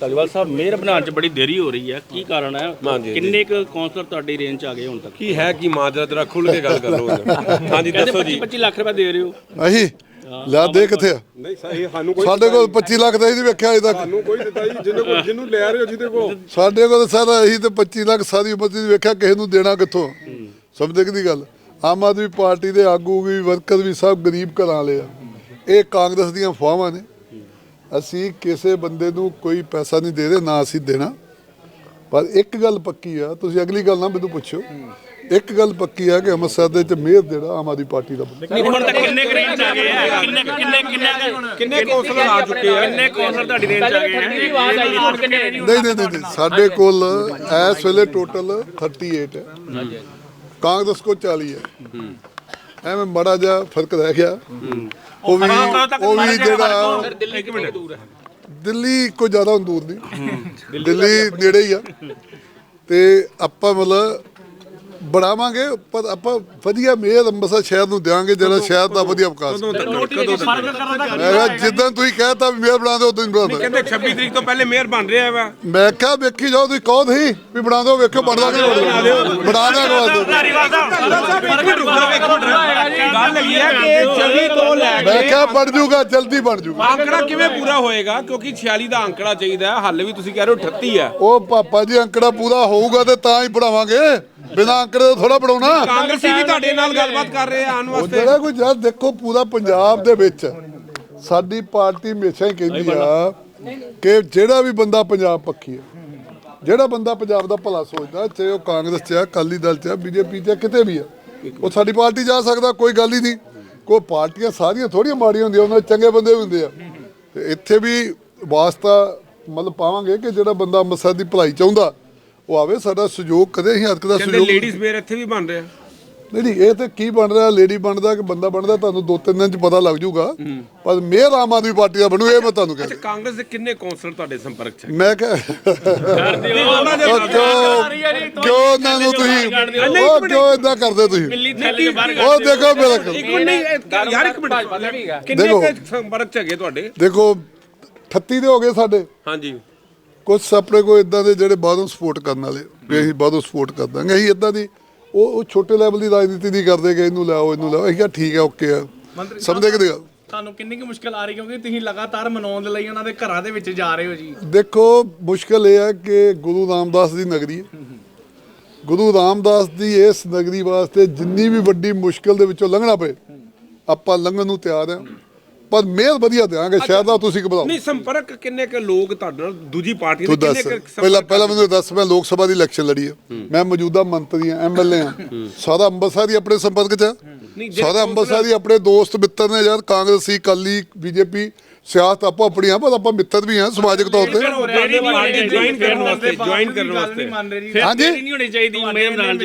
ਧਾਲੀਵਾਲ ਸਾਹਿਬ mayor ਬਣਾਉਣ 'ਚ ਬੜੀ ਦੇਰੀ ਹੋ ਰਹੀ ਹੈ। ਕੀ ਕਾਰਨ ਹੈ? ਕਿੰਨੇ ਕੁ ਕੌਂਸਲਰ ਤੁਹਾਡੀ ਰੇਂਜ 'ਚ ਆ ਗਏ ਹੁਣ ਤੱਕ? ਕੀ ਹੈ ਕੀ ਮਾਜਰਾ ਤੇਰਾ ਖੁੱਲ ਕੇ ਗੱਲ ਕਰ ਲਓ ਹਾਂਜੀ ਦੱਸੋ ਜੀ। 25 25 ਲੱਖ ਰੁਪਏ ਦੇ ਰਹੇ ਹੋ। ਅਹੀਂ ਲੈ ਦੇ ਕਿੱਥੇ ਆ ਨਹੀਂ ਸਹੀ ਸਾਨੂੰ ਕੋਈ ਸਾਡੇ ਕੋਲ 25 ਲੱਖ ਦਾ ਹੀ ਨਹੀਂ ਵੇਖਿਆ ਅਜੇ ਤੱਕ। ਸਾਨੂੰ ਕੋਈ ਦਿੱਤਾ ਜੀ ਜਿਹਨੂੰ ਕੋਲ ਜਿਹਨੂੰ ਲੈ ਰਹੇ ਹੋ ਜਿਹਦੇ ਕੋਲ। ਸਾਡੇ ਕੋਲ ਸਾਰਾ ਇਹੀ ਤੇ 25 ਲੱਖ ਸਾਰੀ ਉਮਰ ਦੀ ਵੇਖਿਆ ਕਿਸੇ ਨੂੰ ਦੇਣਾ ਕਿੱਥੋਂ? ਸਮਝਦੇ ਕਿ ਦੀ ਗੱਲ? ਆਮ ਆਦਮੀ ਪਾਰਟੀ ਦੇ ਆਗੂ ਵੀ ਵਰਕਰ ਵੀ ਸਭ ਗਰੀਬ ਘਰਾਂ ਵਾਲੇ ਆ। ਇਹ ਕਾਂਗਰਸ ਦੀਆਂ ਫਾਹਾਂ ਨੇ। ਅਸੀਂ ਕਿਸੇ ਬੰਦੇ ਨੂੰ ਕੋਈ ਪੈਸਾ ਨਹੀਂ ਦੇ ਰਹੇ ਨਾ ਅਸੀਂ ਦੇਣਾ। ਪਰ ਇੱਕ ਗੱਲ ਪੱਕੀ ਆ ਤੁਸੀਂ ਅਗਲੀ ਗੱਲ ਨਾ ਮੈਨੂੰ ਪੁੱਛੋ। ਇੱਕ ਗੱਲ ਪੱਕੀ ਆ ਕਿ ਅੰਮ੍ਰਿਤਸਰ ਦੇ ਚ ਮੇਅਰ ਜਿਹੜਾ ਆਮ ਆਦਮੀ ਪਾਰਟੀ ਦਾ ਬੰਦਾ। ਨਹੀਂ ਹੁਣ ਤੱਕ ਕਿੰਨੇ ਰੇਂਜ 'ਚ ਆ ਗਏ ਆ? ਕਿੰਨੇ ਕਿੰਨੇ ਕਿੰਨੇ ਕਿੰਨੇ ਕੌਂਸਲਰ ਆ ਚੁੱਕੇ ਆ? ਕਿੰਨੇ ਕੌਂਸਲਰ ਤੁਹਾਡੀ ਰੇਂਜ 'ਚ ਆ ਗਏ ਹੈ ਆਵਾਜ਼ ਆਈ ਹੁਣ ਕਿੰਨੇ ਨਹੀਂ ਨਹੀਂ ਨਹੀਂ ਨਹੀਂ, ਸਾਡੇ ਕੋਲ ਇਸ ਵੇਲੇ ਟੋਟਲ 38 ਹੈ। ਕਾਂਗਰਸ ਕੋ 40 ਹੈ। ਐਵੇਂ ਬੜਾ ਜਿਹਾ ਫ਼ਰਕ ਰਹਿ ਗਿਆ। ਉਹ ਵੀ ਉਹ ਵੀ ਜਿਹੜਾ ਦਿੱਲੀ ਕਿੰਨੇ ਦੂਰ ਹੈ? ਦਿੱਲੀ ਕੋਈ ਜ਼ਿਆਦਾ ਦੂਰ ਨਹੀਂ। ਦਿੱਲੀ ਨੇੜੇ ਹੀ ਆ। ਤੇ ਆਪਾਂ ਮਤਲਬ ਬਣਾਵਾਂਗੇ ਪਰ ਆਪਾਂ ਵਧੀਆ ਮੇਅਰ ਅੰਮ੍ਰਿਤਸਰ ਸ਼ਹਿਰ ਨੂੰ ਦਿਆਂਗੇ ਜਿਹੜਾ ਸ਼ਹਿਰ ਦਾ ਵਧੀਆ ਵਿਕਾਸ ਕਦੋਂ ਤੱਕ ਕਦੋਂ ਤੱਕ ਮੈਂ ਕਿਹਾ ਜਿੱਦਾਂ ਤੁਸੀਂ ਕਹਿਤਾ ਵੀ ਮੇਅਰ ਬਣਾ ਦਿਓ ਉਦੋਂ ਹੀ ਬਣਾ ਦਿਓ ਕਹਿੰਦੇ 26 ਤਰੀਕ ਤੋਂ ਪਹਿਲੇ ਮੇਅਰ ਬਣ ਰਿਹਾ ਵਾ। ਮੈਂ ਕਿਹਾ ਵੇਖੀ ਜਾਓ ਤੁਸੀਂ ਕਹੋ ਤੁਸੀਂ ਵੀ ਬਣਾ ਦਿਓ ਵੇਖੋ ਬਣਦਾ ਕਿ ਬਣਾ ਦਿਓ ਬਣਾ ਦਿਓ ਗੱਲ ਹੈਗੀ ਹੈ ਕਿ 24 ਤੋਂ ਲੈ ਮੈਂ ਕੇ ਕਿਹਾ ਬਣ ਜੂਗਾ ਜਲਦੀ ਬਣ ਜੂਗਾ। ਅੰਕੜਾ ਕਿਵੇਂ ਪੂਰਾ ਹੋਏਗਾ? ਕਿਉਂਕਿ 46 ਦਾ ਅੰਕੜਾ ਚਾਹੀਦਾ ਹੈ ਹਾਲੇ ਵੀ ਤੁਸੀਂ ਕਹਿ ਰਹੇ ਹੋ 38 ਹੈ। ਉਹ ਪਾਪਾ ਜੀ ਅੰਕੜਾ ਪੂਰਾ ਹੋਊਗਾ ਤੇ ਤਾਂ ਹੀ ਪੜਾਵਾਂਗੇ ਬਿਨਾ ਅੰਕੜੇ ਤੋਂ ਥੋੜਾ ਪੜਾਉਣਾ ਕਾਂਗਰਸੀ ਵੀ ਤੁਹਾਡੇ ਨਾਲ ਗੱਲਬਾਤ ਕਰ ਰਹੇ ਆ ਆਉਣ ਉਹ ਵਾਸਤੇ। ਜਿਹੜਾ ਕੋਈ ਜਦ ਦੇਖੋ ਪੂਰਾ ਪੰਜਾਬ ਦੇ ਵਿੱਚ ਸਾਡੀ ਪਾਰਟੀ ਹਮੇਸ਼ਾ ਹੀ ਕਹਿੰਦੀ ਆ ਕਿ ਜਿਹੜਾ ਵੀ ਬੰਦਾ ਪੰਜਾਬ ਪੱਖੀ ਹੈ ਜਿਹੜਾ ਬੰਦਾ ਪੰਜਾਬ ਦਾ ਭਲਾ ਸੋਚਦਾ ਚਾਹੇ ਉਹ ਕਾਂਗਰਸ 'ਚ ਆ ਅਕਾਲੀ ਦਲ 'ਚ ਆ ਬੀਜੇਪੀ 'ਚ ਆ ਕਿਤੇ ਵੀ ਆ ਉਹ ਸਾਡੀ ਪਾਰਟੀ ਜਾ ਸਕਦਾ ਕੋਈ ਗੱਲ ਹੀ ਨਹੀਂ। ਕੋਈ ਪਾਰਟੀਆਂ ਸਾਰੀਆਂ ਥੋੜੀਆਂ ਮਾੜੀਆਂ ਹੁੰਦੀਆਂ ਉਹਨਾਂ 'ਚ ਚੰਗੇ ਬੰਦੇ ਵੀ ਹੁੰਦੇ ਆ। ਤੇ ਇੱਥੇ ਵੀ ਵਾਸਤਾ ਮਤਲਬ ਪਾਵਾਂਗੇ ਕਿ ਜਿਹੜਾ ਬੰਦਾ ਅੰਮ੍ਰਿਤਸਰ ਦੀ ਭਲਾਈ ਚਾਹੁੰਦਾ ਉਹ ਆਵੇ ਸਾਡਾ ਸਹਿਯੋਗ ਕਰੇ ਅਸੀਂ ਹੱਕ ਦਾ ਕਹਿੰਦੇ ਸਹਿਯੋਗ ਲੇਡੀਜ਼ ਮੇਅਰ ਇੱਥੇ ਵੀ ਬਣ ਰਿਹਾ। ਨਹੀਂ ਨਹੀਂ ਇਹ ਤੇ ਕੀ ਬਣ ਰਿਹਾ? ਲੇਡੀ ਬਣਦਾ ਕਿ ਬੰਦਾ ਬਣਦਾ ਤੁਹਾਨੂੰ ਦੋ ਤਿੰਨ ਦਿਨ ਚ ਪਤਾ ਲੱਗ ਜਾਊਗਾ। ਪਰ ਮੇਅਰ ਆਮ ਆਦਮੀ ਪਾਰਟੀ ਦਾ ਬਣੂ ਇਹ ਮੈਂ ਤੁਹਾਨੂੰ ਅੱਛਾ ਕਹਿੰਦਾ ਕਾਂਗਰਸ ਦੇ ਕਿੰਨੇ ਕੌਂਸਲਰ ਤੁਹਾਡੇ ਸੰਪਰਕ 'ਚ ਹੈ? ਮੈਂ ਕਿਹਾ ਕਿਉਂ ਉਹਨਾਂ ਨੂੰ ਤੁਸੀਂ ਉਹ ਕਿਉਂ ਇਦਾਂ ਕਰਦੇ ਤੁਸੀਂ? ਉਹ ਦੇਖੋ ਮੇਰਾ ਕੰਮ। ਇੱਕ ਮਿੰਟ ਨਹੀਂ ਯਾਰ ਇੱਕ ਮਿੰਟ। ਕਿੰਨੇ ਸੰਪਰਕ 'ਚ ਹੈਗੇ ਤੁਹਾਡੇ? ਦੇਖੋ 38 ਦੇ ਹੋ ਗਏ ਸਾਡੇ। ਹਾਂਜੀ। ਕੁਝ ਆਪਣੇ ਕੋ ਇਦਾਂ ਦੇ ਜਿਹੜੇ ਬਾਹਰੋਂ ਸਪੋਰਟ ਕਰਨ ਵਾਲੇ ਵੀ ਅਸੀਂ ਬਾਹਰੋਂ ਸਪੋਰਟ ਕਰ ਦਾਂਗੇ। ਅਸੀਂ ਇਦਾਂ ਦੀ ਉਹ ਉਹ ਛੋਟੇ ਲੈਵਲ ਦੀ ਰਾਜਨੀਤੀ ਨਹੀਂ ਕਰਦੇ ਕਿ ਇਹਨੂੰ ਲਿਆਓ ਇਹਨੂੰ ਲਿਆਓ। ਅਸੀਂ ਕਿਹਾ ਠੀਕ ਹੈ ਓਕੇ ਆ। ਨਹੀਂ? ਗੱਲ? ਤੁਹਾਨੂੰ ਕਿੰਨੀ ਕੁ ਮੁਸ਼ਕਲ ਆ ਰਹੀ? ਕਿਉਂਕਿ ਤੁਸੀਂ ਲਗਾਤਾਰ ਮਨਾਉਣ ਦੇ ਲਈ ਉਹਨਾਂ ਦੇ ਘਰਾਂ ਦੇ ਵਿੱਚ ਜਾ ਰਹੇ ਹੋ ਜੀ। ਦੇਖੋ ਮੁਸ਼ਕਲ ਇਹ ਹੈ ਕਿ ਗੁਰੂ ਰਾਮਦਾਸ ਦੀ ਨਗਰੀ ਹੈ। ਗੁਰੂ ਰਾਮਦਾਸ ਦੀ ਇਸ ਨਗਰੀ ਵਾਸਤੇ ਜਿੰਨੀ ਵੀ ਵੱਡੀ ਮੁਸ਼ਕਲ ਦੇ ਵਿੱਚੋਂ ਲੰਘਣਾ ਪਏ ਆਪਾਂ ਲੰਘਣ ਨੂੰ ਤਿਆਰ ਹਾਂ ਪਰ ਮਿਹਰ ਵਧੀਆ ਦਿਆਂਗੇ ਸ਼ਾਇਦ ਆ ਤੁਸੀਂ ਘਬਰਾਓ। ਨਹੀਂ ਸੰਪਰਕ ਕਿੰਨੇ ਕ ਲੋਕ ਤੁਹਾਡੇ ਨਾਲ ਦੂਜੀ ਪਾਰਟੀ ਦੇ ਕਿੰਨੇ ਕੁ ਸੰਪਰਕ ਪਹਿਲਾਂ ਪਹਿਲਾਂ ਮੈਨੂੰ ਦੱਸ ਮੈਂ ਲੋਕ ਸਭਾ ਦੀ ਇਲੈਕਸ਼ਨ ਲੜੀ ਹੈ। ਮੈਂ ਮੌਜੂਦਾ ਮੰਤਰੀ ਹਾਂ ਐਮਐਲਏ ਹਾਂ। ਸਾਰਾ ਅੰਮ੍ਰਿਤਸਰ ਹੀ ਆਪਣੇ ਸੰਪਰਕ ਚ ਸਾਰਾ ਅੰਮ੍ਰਿਤਸਰ ਹੀ ਆਪਣੇ ਦੋਸਤ ਮਿੱਤਰ ਨੇ ਯਾਰ ਕਾਂਗਰਸੀ ਕਾਲੀ ਬੀਜੇਪੀ ਸਿਆਸਤ ਆਪੋ ਆਪਣੀਆਂ ਪਰ ਆਪਾਂ ਮਿੱਤਰ ਵੀ ਹਾਂ ਸਮਾਜਿਕ ਤੌਰ ਤੇ। ਪਾਰਟੀ ਜੁਆਇਨ ਕਰਨ ਵਾਸਤੇ ਜੁਆਇਨ ਕਰਨ ਗੱਲ ਵਾਸਤੇ। ਨਹੀਂ ਹਾਂਜੀ। ਹੋਣੀ ਚਾਹੀਦੀ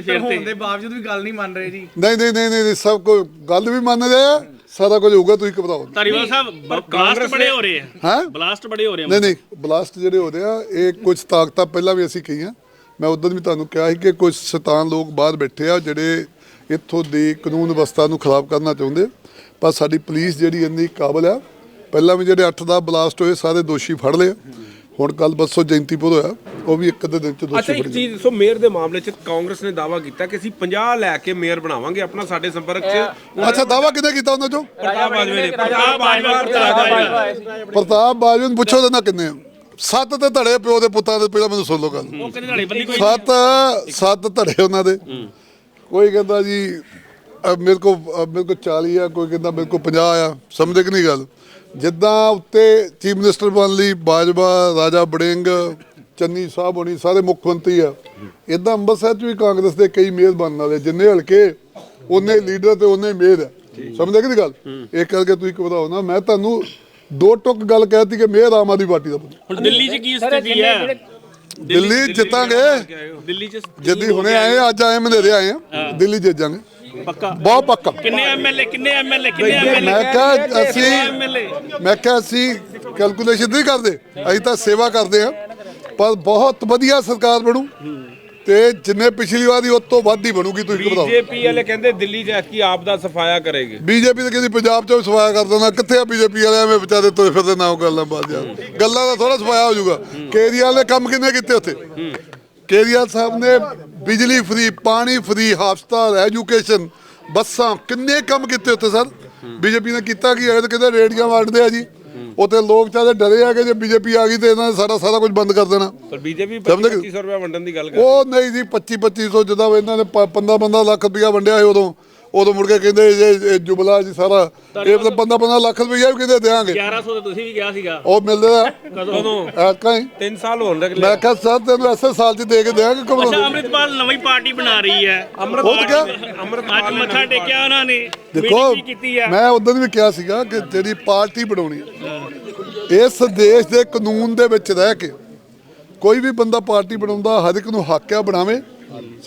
ਫਿਰ ਤੇ। ਦੇ ਬਾਵਜੂਦ ਵੀ ਗੱਲ ਨਹੀਂ ਮੰਨ ਰਹੇ ਜੀ। ਨਹੀਂ ਨਹੀਂ ਨਹੀਂ ਨਹੀਂ ਸਭ ਕੁਝ ਗੱਲ ਵੀ ਮੰਨ ਰਹੇ ਆ। ਸਾਰਾ ਕੁਝ ਹੋਊਗਾ ਤੁਸੀਂ ਘਬਰਾਓ ਨਾ। ਧਾਰੀਵਾਲ ਸਾਹਿਬ ਬਲਾਸਟ ਬੜੇ ਹੋ ਰਹੇ ਆ ਹੈਂ ਬਲਾਸਟ ਬੜੇ ਹੋ ਰਹੇ ਆ ਨਹੀਂ ਨਹੀਂ ਬਲਾਸਟ ਜਿਹੜੇ ਹੋ ਰਹੇ ਆ ਇਹ ਕੁਝ ਤਾਕਤਾਂ ਪਹਿਲਾਂ ਵੀ ਅਸੀਂ ਕਹੀਆਂ ਮੈਂ ਉਦੋਂ ਵੀ ਤੁਹਾਨੂੰ ਕਿਹਾ ਸੀ ਕਿ ਕੁਝ ਸ਼ੈਤਾਨ ਲੋਕ ਬਾਹਰ ਬੈਠੇ ਆ ਜਿਹੜੇ ਇੱਥੋਂ ਦੀ ਕਾਨੂੰਨ ਵਿਵਸਥਾ ਨੂੰ ਖਰਾਬ ਕਰਨਾ ਚਾਹੁੰਦੇ ਪਰ ਸਾਡੀ ਪੁਲਿਸ ਜਿਹੜੀ ਇੰਨੀ ਕਾਬਲ ਆ ਪਹਿਲਾਂ ਵੀ ਜਿਹੜੇ 8 ਦਾ ਬਲਾਸਟ ਹੋਏ ਸਾਰੇ ਦੋਸ਼ੀ ਫੜ ਲਏ। ਹੁਣ ਕੱਲ ਬੱਸੋ ਜੈਂਤੀਪੁਰ ਹੋਇਆ ਉਹ ਵੀ ਇੱਕ ਅੱਧੇ ਦਿਨ ਚ ਅੱਛਾ ਦੋਸ਼ੀ ਇੱਕ ਚੀਜ਼ ਦੱਸੋ ਮੇਅਰ ਦੇ ਮਾਮਲੇ 'ਚ ਕਾਂਗਰਸ ਨੇ ਦਾਵਾ ਕੀਤਾ ਕਿ ਅਸੀਂ 50 ਲੈ ਕੇ ਮੇਅਰ ਬਣਾਵਾਂਗੇ ਆਪਣਾ ਸਾਡੇ ਸੰਪਰਕ 'ਚ। ਅੱਛਾ ਦਾਵਾ ਕਿਹਨੇ ਕੀਤਾ ਉਹਨਾਂ ਚੋਂ? ਪ੍ਰਤਾਪ ਬਾਜਵੇ ਨੇ ਪ੍ਰਤਾਪ ਬਾਜਵਾ ਤੇ ਪ੍ਰਤਾਪ ਬਾਜਵਾ ਨੂੰ। ਪੁੱਛੋ ਨਾ ਕਿੰਨੇ ਆ। ਸੱਤ ਤੇ ਧੜੇ ਪਿਓ ਦੇ ਪੁੱਤਾਂ ਦੇ ਪਹਿਲਾਂ ਮੈਨੂੰ ਸੁਣ ਲਓ ਗੱਲ। ਉਹ ਕਹਿੰਦੇ ਧਾੜੀ ਬੰਦੀ ਕੋਈ ਸੱਤ ਸੱਤ ਧੜੇ ਉਹਨਾਂ ਦੇ। ਕੋਈ ਕਹਿੰਦਾ ਜੀ ਮੇਰੇ ਕੋ ਮੇਰੇ ਕੋ 40 ਆ ਕੋਈ ਕਹਿੰਦਾ ਮੇਰੇ ਕੋ 50 ਆ। ਸਮਝਦੇ ਕਿ ਨਹੀਂ ਗੱਲ? ਜਿੱਦਾਂ ਉੱਤੇ ਚੀਫ ਮਿਨਿਸਟਰ ਬਣ ਲਈ ਬਾਜਵਾ ਰਾਜਾ ਬੜਿੰਗ ਚੰਨੀ ਸਾਹਿਬ ਹੋਣੀ ਸਾਰੇ ਮੁੱਖ ਮੰਤਰੀ ਆ। ਇਦਾਂ ਅੰਮ੍ਰਿਤਸਰ ਚ ਵੀ ਕਾਂਗਰਸ ਦੇ ਕਈ ਮੇਅਰ ਬਣਨ ਵਾਲੇ ਜਿੰਨੇ ਹਲਕੇ ਉਹਨੇ ਲੀਡਰ ਤੇ ਉਹਨੇ ਮੇਅਰ। ਆ ਸਮਝਦੇ ਕਿ ਨਹੀਂ ਗੱਲ? ਇਹ ਕਰਕੇ ਤੁਸੀਂ ਘਬਰਾਓ ਨਾ। ਮੈਂ ਤੁਹਾਨੂੰ ਦੋ ਟੁਕ ਗੱਲ ਕਹਿਤੀ ਕਿ ਮੇਅਰ ਆਮ ਆਦਮੀ ਪਾਰਟੀ ਦਾ ਹੁਣ ਦਿੱਲੀ 'ਚ ਕੀ ਸਥਿਤੀ ਹੈ? ਦਿੱਲੀ ਜਿੱਤਾਂਗੇ। ਦਿੱਲੀ 'ਚ ਜੱਦੀ ਹੁਣੇ ਆਏ ਅੱਜ ਆਏ ਮਨੇਰੇ ਆਏ ਆ। ਦਿੱਲੀ ਜਿੱਤ ਜਾਾਂਗੇ ਪੱਕਾ? ਬਹੁਤ ਪੱਕਾ। ਕਿੰਨੇ ਐਮਐਲਏ ਕਿੰਨੇ ਐਮਐਲਏ ਕਿੰਨੇ ਐਮਐਲਏ ਮੈਂ ਕਿਹਾ ਅਸੀਂ ਮੈਂ ਕਿਹਾ ਅਸੀਂ ਕੈਲਕੂਲੇਸ਼ਨ ਨਹੀਂ ਕਰਦੇ। ਅਸੀਂ ਤਾਂ ਸੇਵਾ ਕਰਦੇ ਆ ਪਰ ਬਹੁਤ ਵਧੀਆ ਸਰਕਾਰ ਬਣੂ ਤੇ ਜਿੰਨੇ ਪਿਛਲੀ ਵਾਰ ਦੀ ਉਸ ਤੋਂ ਵੱਧ ਹੀ ਬਣੂਗੀ ਤੁਸੀਂ ਬਤਾਓ। ਬੀਜੇਪੀ ਵਾਲੇ ਕਹਿੰਦੇ ਦਿੱਲੀ ਜਾ ਕੇ ਆਪ ਦਾ ਸਫਾਇਆ ਕਰੇਗੀ। ਬੀਜੇਪੀ ਤਾਂ ਕਹਿੰਦੀ ਪੰਜਾਬ ਚੋਂ ਸਫਾਇਆ ਕਰ ਦੇਣਾ ਕਿੱਥੇ ਆ ਬੀਜੇਪੀ ਵਾਲੇ? ਐਵੇਂ ਵਿਚਾਰੇ ਤੁਰੇ ਫਿਰਦੇ ਨਾ ਉਹ ਗੱਲਾਂ ਬਾਤ ਯਾਰ। ਗੱਲਾਂ ਦਾ ਥੋੜਾ ਸਫਾਇਆ ਹੋ ਜਾਊਗਾ। ਕੇਜਰੀਵਾਲ ਨੇ ਕੰਮ ਕਿੰਨੇ ਕੀਤੇ ਉੱਥੇ? ਕੇਜਰੀਵਾਲ ਸਾਹਿਬ ਨੇ ਬਿਜਲੀ ਫ੍ਰੀ ਪਾਣੀ ਫ੍ਰੀ ਹਸਪਤਾਲ ਐਜੂਕੇਸ਼ਨ ਬੱਸਾਂ ਕਿੰਨੇ ਕੰਮ ਕੀਤੇ ਉੱਥੇ ਸਰ? ਬੀਜੇਪੀ ਨੇ ਕੀਤਾ ਕੀ? ਹੈ ਤੇ ਕਹਿੰਦੇ ਰੇੜੀਆਂ ਵੰਡਦੇ ਆ ਜੀ। ਉੱਥੇ ਲੋਕ ਚਾਹਦੇ ਡਰੇ ਆ ਕਿ ਜੇ ਬੀਜੇਪੀ ਆ ਗਈ ਤੇ ਇਹਨਾਂ ਨੇ ਸਾਰਾ ਸਾਰਾ ਕੁਝ ਬੰਦ ਕਰ ਦੇਣਾ। ਪਰ ਬੀਜੇਪੀ ਸਮਝ ਗਏ? 2500 ਰੁਪਏ ਵੰਡਣ ਦੀ ਗੱਲ ਕਰ ਉਹ ਨਹੀਂ ਜੀ 25 2500 ਜਦੋਂ ਇਹਨਾਂ ਨੇ 15 15 ਲੱਖ ਰੁਪਇਆ ਵੰਡਿਆ ਸੀ ਉਦੋਂ। ਉਦੋਂ ਮੁੜ ਕੇ ਕਹਿੰਦੇ ਜੇ ਇਹ ਜੁਬਲਾ ਜੀ ਸਾਰਾ ਇਹ ਤਾਂ 15 15 ਲੱਖ ਰੁਪਇਆ ਵੀ ਕਹਿੰਦੇ ਦੇਾਂਗੇ 1100 ਤੇ ਤੁਸੀਂ ਵੀ ਗਿਆ ਸੀਗਾ। ਉਹ ਮਿਲਦੇ ਆ। ਕਦੋਂ? ਐਤਕਾਂ ਹੀ। 3 ਸਾਲ ਹੋਣ ਲੱਗ ਮੈਂ ਕਿਹਾ ਸਰ ਤੈਨੂੰ ਐਸੇ ਸਾਲ ਚ ਦੇ ਕੇ ਦੇਾਂਗੇ ਅੱਛਾ ਕਦੋਂ ਅੰਮ੍ਰਿਤਪਾਲ ਨਵੀਂ ਪਾਰਟੀ ਬਣਾ ਰਹੀ ਹੈ। ਤਾਂ ਕਿਹਾ ਅੱਜ ਮੱਥਾ ਟੇਕਿਆ ਉਹਨਾਂ ਨੇ ਦੇਖੋ ਕੀਤੀ ਮੈਂ ਉਦੋਂ ਵੀ ਕਿਹਾ ਸੀਗਾ ਕਿ ਜਿਹੜੀ ਪਾਰਟੀ ਬਣਾਉਣੀ ਹੈ ਇਸ ਦੇਸ਼ ਦੇ ਕਾਨੂੰਨ ਦੇ ਵਿੱਚ ਰਹਿ ਕੇ ਕੋਈ ਵੀ ਬੰਦਾ ਪਾਰਟੀ ਬਣਾਉਂਦਾ ਹਰ ਇੱਕ ਨੂੰ ਹੱਕ ਆ ਬਣਾਵੇ।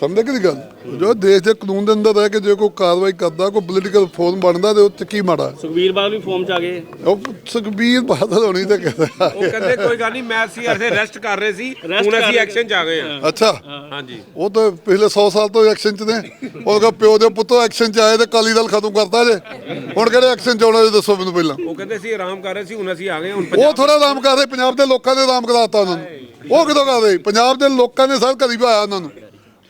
ਸਮਝਦੇ ਕਿ ਨਹੀਂ ਗੱਲ? ਜੋ ਦੇਸ਼ ਦੇ ਕਾਨੂੰਨ ਦੇ ਅੰਦਰ ਰਹਿ ਕੇ ਜੇ ਕੋਈ ਕਾਰਵਾਈ ਕਰਦਾ ਕੋਈ ਪੋਲੀਟੀਕਲ ਫੋਰਮ ਬਣਦਾ ਤੇ ਉਹ 'ਚ ਕੀ ਮਾੜਾ? ਸੁਖਬੀਰ ਬਾਦਲ ਵੀ ਫਾਰਮ ਚ ਆ ਗਏ। ਉਹ ਸੁਖਬੀਰ ਬਾਦਲ ਹੋਣੀ ਤੇ ਕਹਿੰਦਾ। ਉਹ ਕਹਿੰਦੇ ਕੋਈ ਗੱਲ ਨਹੀਂ ਮੈਂ ਅਸੀਂ ਅਰਥੇ ਰੈਸਟ ਕਰ ਰਹੇ ਸੀ ਹੁਣ ਕਰ ਅਸੀਂ ਰਹੇ। ਐਕਸ਼ਨ ਚ ਆ ਗਏ ਹਾਂ। ਅੱਛਾ। ਹਾਂਜੀ। ਉਹ ਤਾਂ ਪਿਛਲੇ 100 ਸਾਲ ਤੋਂ ਐਕਸ਼ਨ 'ਚ ਨੇ। ਉਹਦਾ ਪਿਓ ਦੇ ਪੁੱਤੋ ਐਕਸ਼ਨ 'ਚ ਆਏ ਤੇ ਕਾਲੀ ਦਲ ਖਤਮ ਕਰਤਾ ਜੇ। ਹੁਣ ਕਿਹੜੇ ਐਕਸ਼ਨ 'ਚ ਆਉਣਾ ਜੇ ਦੱਸੋ ਮੈਨੂੰ ਪਹਿਲਾਂ? ਉਹ ਕਹਿੰਦੇ ਸੀ ਆਰਾਮ ਕਰ ਰਹੇ ਸੀ ਹੁਣ ਅਸੀਂ ਆ ਗਏ ਹੁਣ ਉਹ ਪੰਜਾਬ ਥੋੜਾ ਆਰਾਮ ਕਰਦੇ ਪੰਜਾਬ ਦੇ ਲੋਕਾਂ ਨੇ ਆਰਾਮ ਕਰਾਤਾ ਉਹਨਾਂ ਨੂੰ। ਉਹ ਕਿਦੋਂ ਕਰਦੇ ਪੰਜਾਬ ਦੇ ਲੋਕਾਂ ਨੇ ਸਰ ਕਦੀ ਪਾਇਆ ਉਹਨਾਂ ਨੂੰ।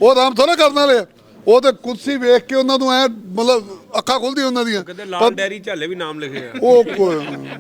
ਉਹ ਆਰਾਮ ਥੋੜਾ ਕਰਨ ਵਾਲੇ ਆ। ਉਹ ਤੇ ਕੁਰਸੀ ਵੇਖ ਕੇ ਉਹਨਾਂ ਨੂੰ ਐ ਮਤਲਬ ਅੱਖਾਂ ਖੁੱਲਦੀਆਂ ਉਹਨਾਂ ਦੀਆਂ। ਕਹਿੰਦੇ ਲਾਲ ਡੈਰੀ ਝਾਲੇ ਵੀ ਨਾਮ ਲਿਖੇ ਆ। ਉਹ ਕੋਈ